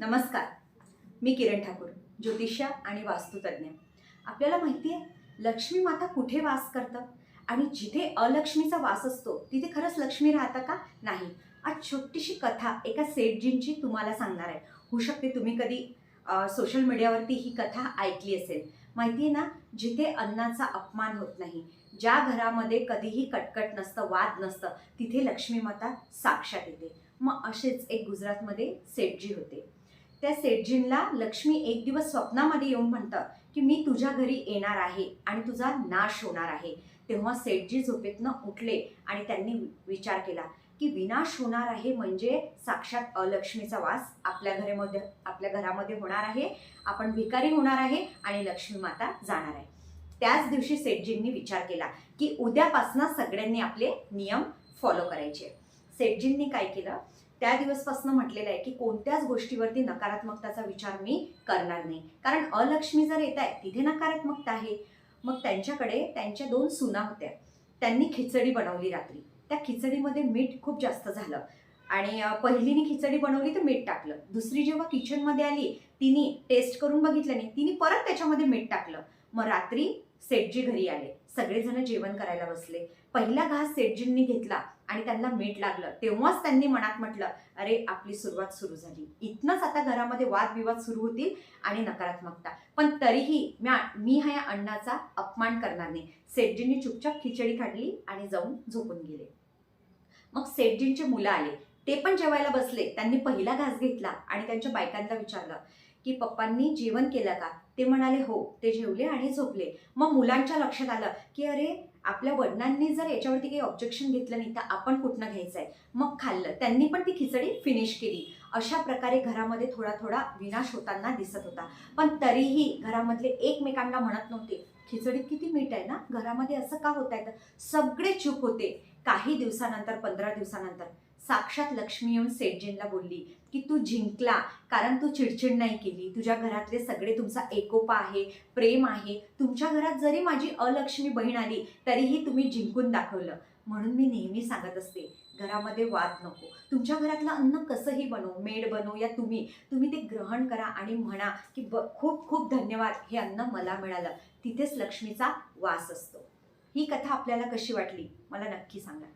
नमस्कार. मी किरण ठाकूर ज्योतिष्य आणि वास्तुतज्ञ. आपल्याला माहिती आहे लक्ष्मी माता कुठे वास करतं? आणि जिथे अलक्ष्मीचा वास असतो तिथे खरंच लक्ष्मी राहतं का? नाही. आज छोटीशी कथा एका सेठजींची तुम्हाला सांगणार आहे. होऊ शकते तुम्ही कधी सोशल मीडियावरती ही कथा ऐकली असेल. माहिती आहे ना जिथे अन्नाचा अपमान होत नाही ज्या घरामध्ये कधीही कटकट नसतं वाद नसतं तिथे लक्ष्मी माता साक्षात येते. मग असेच एक गुजरातमध्ये सेठजी होते. त्या सेठजींना लक्ष्मी एक दिवस स्वप्नामध्ये येऊन म्हणतं की मी तुझ्या घरी येणार आहे आणि तुझा नाश होणार आहे. तेव्हा सेठजी झोपेतनं उठले आणि त्यांनी विचार केला की विनाश होणार आहे म्हणजे साक्षात अलक्ष्मीचा वास आपल्या घरामध्ये आपल्या घरामध्ये होणार आहे. आपण भिकारी होणार आहे आणि लक्ष्मी माता जाणार आहे. त्याच दिवशी सेठजींनी विचार केला की उद्यापासनं सगळ्यांनी आपले नियम फॉलो करायचे. सेठजींनी काय केलं? त्या दिवसपासून म्हटलेलं आहे की कोणत्याच गोष्टीवरती नकारात्मकताचा विचार मी करणार नाही. कारण अलक्ष्मी जर येत आहे तिथे नकारात्मकता आहे. मग त्यांच्याकडे त्यांच्या दोन सुना होत्या. त्यांनी खिचडी बनवली रात्री. त्या खिचडीमध्ये मीठ खूप जास्त झालं. आणि पहिलीने खिचडी बनवली तर मीठ टाकलं. दुसरी जेव्हा किचनमध्ये आली तिने टेस्ट करून बघितलं नाही तिने परत त्याच्यामध्ये मीठ टाकलं. मग रात्री सेठजी घरी आले. सगळेजण जेवण करायला बसले. पहिला घास सेठजींनी घेतला. आणि त्यांना मीठ लागलं. तेव्हाच त्यांनी मनात म्हटलं अरे आपली सुरुवात सुरू झाली. इथनंच आता घरामध्ये वादविवाद सुरू होतील आणि नकारात्मकता. पण तरीही म्या मी ह्या अण्णाचा अपमान करणार नाही. सेठजींनी चुपचाप खिचडी काढली आणि जाऊन झोपून गेले. मग सेठजींचे मुलं आले. ते पण जेवायला बसले. त्यांनी पहिला घास घेतला आणि त्यांच्या बायकांना विचारलं की पप्पांनी जेवण केलं का? ते म्हणाले हो. ते जेवले आणि झोपले. मग मुलांच्या लक्षात आलं की अरे आपल्या वडिलांनी जर याच्यावरती काही ऑब्जेक्शन घेतलं नाही तर आपण कुठनं घ्यायचं आहे मग खाल्लं. त्यांनी पण ती खिचडी फिनिश केली. अशा प्रकारे घरामध्ये थोडा थोडा विनाश होताना दिसत होता. पण तरीही घरामधले एकमेकांना म्हणत नव्हते. खिचडीत किती मीठ आहे ना? घरामध्ये असं का होत आहे सगळे चूप होते. काही दिवसानंतर पंधरा दिवसानंतर साक्षात लक्ष्मी येऊन सेठजींना बोलली की तू जिंकला कारण तू चिडचिड नाही केली. तुझ्या घरातले सगळे तुमचा एकोपा आहे प्रेम आहे. तुमच्या घरात जरी माझी अलक्ष्मी बहीण आली तरीही तुम्ही जिंकून दाखवलं. म्हणून मी नेहमी सांगत असते घरामध्ये वाद नको. तुमच्या घरातलं अन्न कसंही बनवू मेड बनवू या तुम्ही. तुम्ही ते ग्रहण करा आणि म्हणा की ब खूप खूप धन्यवाद हे अन्न मला मिळालं. तिथेच लक्ष्मीचा वास असतो. ही कथा आपल्याला कशी वाटली? मला नक्की सांगा.